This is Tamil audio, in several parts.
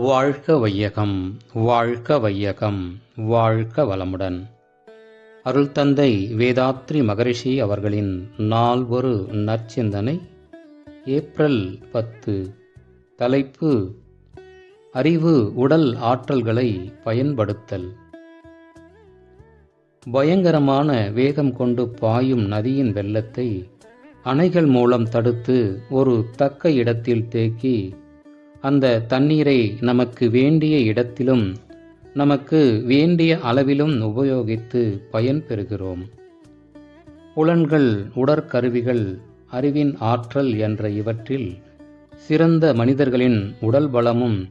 வாழ்க வையகம் வாழ்க வையகம் வாழ்க வளமுடன். அருள் தந்தை வேதாத்ரி மகரிஷி அவர்களின் நாள் ஒரு நற்சிந்தனை ஏப்ரல் பத்து. தலைப்பு அறிவு உடல் ஆற்றல்களை பயன்படுத்தல். பயங்கரமான வேகம் கொண்டு பாயும் நதியின் வெள்ளத்தை அணைகள் மூலம் தடுத்து ஒரு தக்க இடத்தில் தேக்கி அந்த தண்ணீரை நமக்கு வேண்டிய இடத்திலும் நமக்கு வேண்டிய அளவிலும் உபயோகித்து பயன் பெறுகிறோம். புலன்கள் உடற்கருவிகள் அறிவின் ஆற்றல் என்ற இவற்றில் சிறந்த மனிதர்களின் உடல் பலமும்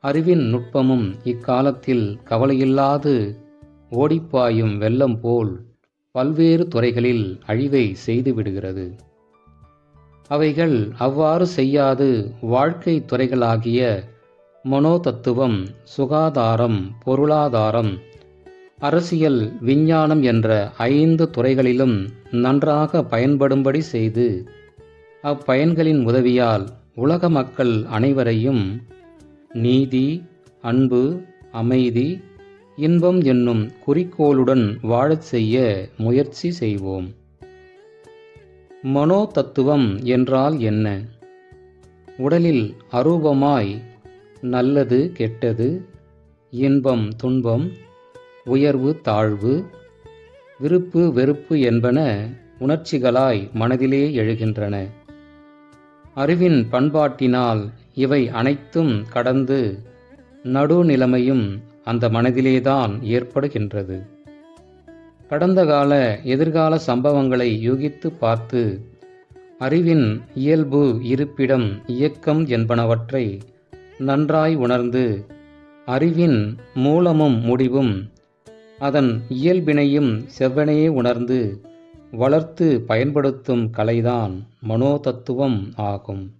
அறிவின் நுட்பமும் இக்காலத்தில் கவலையில்லாது ஓடிப்பாயும் வெள்ளம் போல் பல்வேறு துறைகளில் அழிவை செய்துவிடுகிறது அவைகள் அவ்வாறு செய்யாது. வாழ்க்கை துறைகளாகிய மனோதத்துவம் சுகாதாரம் பொருளாதாரம் அரசியல் விஞ்ஞானம் என்ற ஐந்து துறைகளிலும் நன்றாக பயன்படும்படி செய்து அப்பயன்களின் உதவியால் உலக மக்கள் அனைவரையும் நீதி அன்பு அமைதி இன்பம் என்னும் குறிக்கோளுடன் வாழச் செய்ய முயற்சி செய்வோம். மனோ தத்துவம் என்றால் என்ன? உடலில் அரூபமாய் நல்லது கெட்டது இன்பம் துன்பம் உயர்வு தாழ்வு விருப்பு வெறுப்பு என்பன உணர்ச்சிகளாய் மனதிலே எழுகின்றன. அறிவின் பண்பாட்டினால் இவை அனைத்தும் கடந்து நடுநிலைமையும் அந்த மனதிலேதான் ஏற்படுகின்றது. கடந்த கால எதிர்கால சம்பவங்களை யூகித்து பார்த்து அறிவின் இயல்பு இருப்பிடம் இயக்கம் என்பனவற்றை நன்றாய் உணர்ந்து அறிவின் மூலமும் முடிவும் அதன் இயல்பினையும் செவ்வனையே உணர்ந்து வளர்த்து பயன்படுத்தும் கலைதான் மனோதத்துவம் ஆகும்.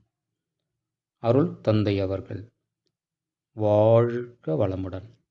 அருள் தந்தை அவர்கள். வாழ்க வளமுடன்.